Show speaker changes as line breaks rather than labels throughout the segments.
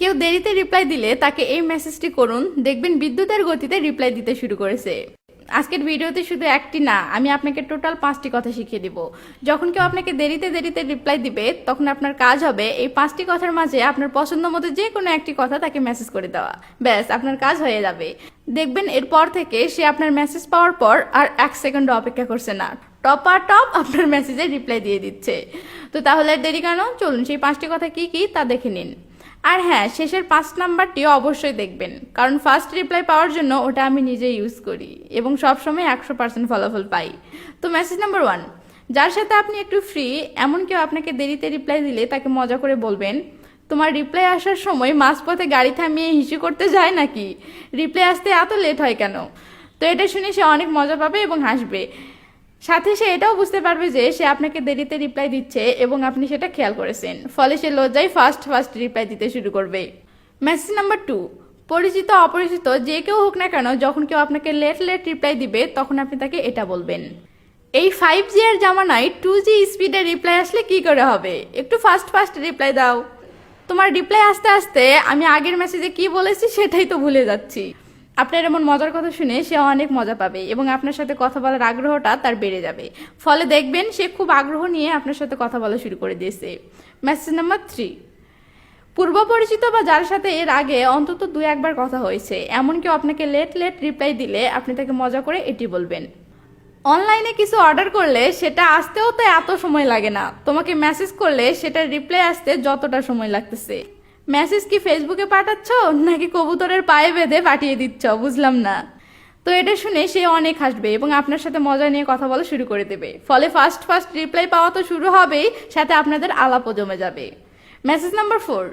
কেউ দেরিতে রিপ্লাই দিলে তাকে এই মেসেজটি করুন। দেখবেন বিদ্যুতের গতিতে রিপ্লাই দিতে শুরু করেছে। আজকের ভিডিওতে শুধু একটি না, আমি আপনাকে টোটাল পাঁচটি কথা শিখিয়ে দিব। যখন কেউ আপনাকে দেরিতে দেরিতে রিপ্লাই দিবে, তখন আপনার কাজ হবে এই পাঁচটি কথার মাঝে আপনার পছন্দ মতো যে কোনো একটি কথা তাকে মেসেজ করে দেওয়া। ব্যাস, আপনার কাজ হয়ে যাবে। দেখবেন এরপর থেকে সে আপনার মেসেজ পাওয়ার পর আর এক সেকেন্ড অপেক্ষা করছে না। টপ আর টপ আপনার মেসেজে রিপ্লাই দিয়ে দিচ্ছে। তো তাহলে দেরি কেন? চলুন সেই পাঁচটি কথা কি কি তা দেখে নিন। আর হ্যাঁ শেষের পাঁচ নাম্বারটিও অবশ্যই দেখবেন। কারণ ফার্স্ট রিপ্লাই পাওয়ার জন্য ওটা আমি নিজে ইউজ করি এবং সবসময় একশো পার্সেন্ট ফলাফল পাই। তো মেসেজ নাম্বার ওয়ান যার সাথে আপনি একটু ফ্রি এমন কেউ আপনাকে দেরিতে রিপ্লাই দিলে তাকে মজা করে বলবেন, তোমার রিপ্লাই আসার সময় মাঝপথে গাড়ি থামিয়ে হিসু করতে যায় নাকি? রিপ্লাই আসতে এত লেট হয় কেন? তো এটা শুনে সে অনেক মজা পাবে এবং হাসবে। সাথে সে এটাও বুঝতে পারবে যে সে আপনাকে দেরিতে রিপ্লাই দিচ্ছে এবং আপনি সেটা খেয়াল করেছেন। ফলে সে লজ্জায় ফার্স্ট ফার্স্ট রিপ্লাই দিতে শুরু করবে। মেসেজ নাম্বার টু পরিচিত, অপরিচিত, যে কেউ হোক না কেন, যখন কেউ আপনাকে লেট লেট রিপ্লাই দিবে, তখন আপনি তাকে এটা বলবেন। এই ফাইভ জি এর জামানায় টু জি স্পিডে রিপ্লাই আসলে কি করে হবে? একটু ফাস্ট ফাস্ট রিপ্লাই দাও। তোমার রিপ্লাই আসতে আসতে আমি আগের মেসেজে কি বলেছি, সেটাই তো ভুলে যাচ্ছি। আপনার এমন মজার কথা শুনে সে অনেক মজা পাবে এবং আপনার সাথে কথা বলার আগ্রহটা তার বেড়ে যাবে। ফলে দেখবেন সে খুব আগ্রহ নিয়ে আপনার সাথে কথা বলা শুরু করে দিয়েছে। মেসেজ নাম্বার থ্রি পূর্ব পরিচিত বা যার সাথে এর আগে অন্তত দু একবার কথা হয়েছে এমন কেউ আপনাকে লেট লেট রিপ্লাই দিলে আপনি তাকে মজা করে এটি বলবেন। অনলাইনে কিছু অর্ডার করলে সেটা আসতেও তো এত সময় লাগে না। তোমাকে মেসেজ করলে সেটা রিপ্লাই আসতে যতটা সময় লাগতেছে। মেসেজ কি ফেসবুকে পাঠাচ্ছ? নাকি কবুতরের পায়ে বেঁধে পাঠিয়ে দিচ্ছ? বুঝলাম না। তো এটা শুনে সে অনেক হাসবে এবং আপনার সাথে মজা নিয়ে কথা বলা শুরু করে দেবে। ফলে ফার্স্ট ফার্স্ট রিপ্লাই পাওয়া তো শুরু হবেই, সাথে আপনাদের আলাপও জমে যাবে। Message number four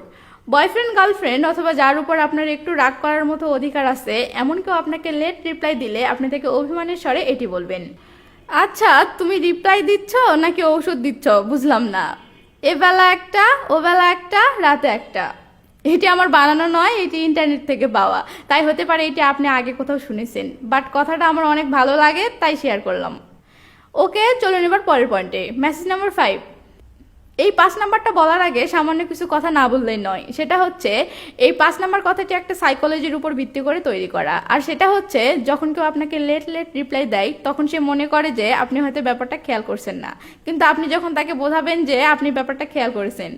boyfriend girlfriend অথবা যার উপর আপনার একটু রাগ করার মতো অধিকার আছে, এমন কেউ আপনাকে লেট রিপ্লাই দিলে আপনি তাকে অভিমানের স্বরে এটি বলবেন। আচ্ছা তুমি রিপ্লাই দিচ্ছ নাকি ঔষধ দিচ্ছ? বুঝলাম না। এ বেলা একটা ও বেলা একটা, রাতে একটা। এটি আমার বানানো নয়, এটি ইন্টারনেট থেকে পাওয়া। তাই হতে পারে এটি আপনি আগে কোথাও শুনেছেন বাট কথাটা আমার অনেক ভালো লাগে, তাই শেয়ার করলাম। ওকে, চলুন এবার পরের পয়েন্টে মেসেজ নাম্বার ফাইভ এই পাঁচ নাম্বারটা বলার আগে সামান্য কিছু কথা না বললেই নয়। সেটা হচ্ছে, এই পাঁচ নাম্বার কথাটি একটা সাইকোলজির উপর ভিত্তি করে তৈরি করা। আর সেটা হচ্ছে, যখন কেউ আপনাকে লেট লেট রিপ্লাই দেয়, তখন সে মনে করে যে আপনি হয়তো ব্যাপারটা খেয়াল করছেন না। কিন্তু আপনি যখন তাকে বোঝাবেন যে আপনি ব্যাপারটা খেয়াল করেছেন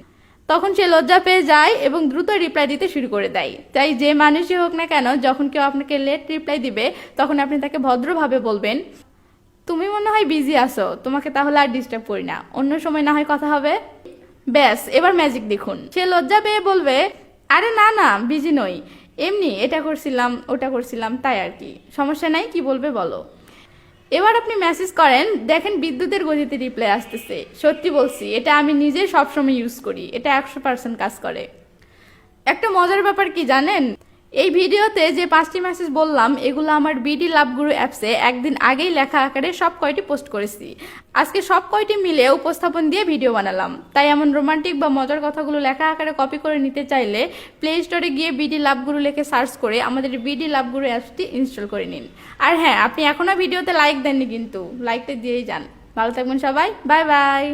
তখন সে লজ্জা পেয়ে যায় এবং দ্রুত রিপ্লাই দিতে শুরু করে দেয়। তাই যে মানুষই হোক না কেন, যখন কেউ আপনাকে লেট রিপ্লাই দিবে, তখন আপনি তাকে ভদ্রভাবে বলবেন, তুমি মনে হয় বিজি আছো, তোমাকে তাহলে আর ডিস্টার্ব করি না। অন্য সময় না হয় কথা হবে? ব্যাস, এবার ম্যাজিক দেখুন। সে লজ্জা পেয়ে বলবে, আরে না না বিজি নই। এমনি এটা করছিলাম, ওটা করছিলাম, তাই আর কি। সমস্যা নাই, কি বলবে বলো। এবার আপনি মেসেজ করেন, দেখেন বিদ্যুতের গতিতে রিপ্লাই আসতেছে। সত্যি বলছি, এটা আমি নিজে সবসময় ইউজ করি, এটা একশো পার্সেন্ট কাজ করে। একটা মজার ব্যাপার কি জানেন? এই ভিডিওতে যে পাঁচটি মেসেজ বললাম, এগুলো আমার বিডি লাভগুরু অ্যাপসে একদিন আগেই লেখা আকারে সব কয়টি পোস্ট করেছি। আজকে সব কয়টি মিলে উপস্থাপন দিয়ে ভিডিও বানালাম। তাই এমন রোমান্টিক বা মজার কথাগুলো লেখা আকারে কপি করে নিতে চাইলে প্লে স্টোরে গিয়ে বিডি লাভগুরু লিখে সার্চ করে আমাদের বিডি লাভগুরু অ্যাপসটি ইনস্টল করে নিন। আর হ্যাঁ আপনি এখনও ভিডিওতে লাইক দেননি কিন্তু লাইকটা দিয়েই যান। ভালো থাকবেন সবাই বাই বাই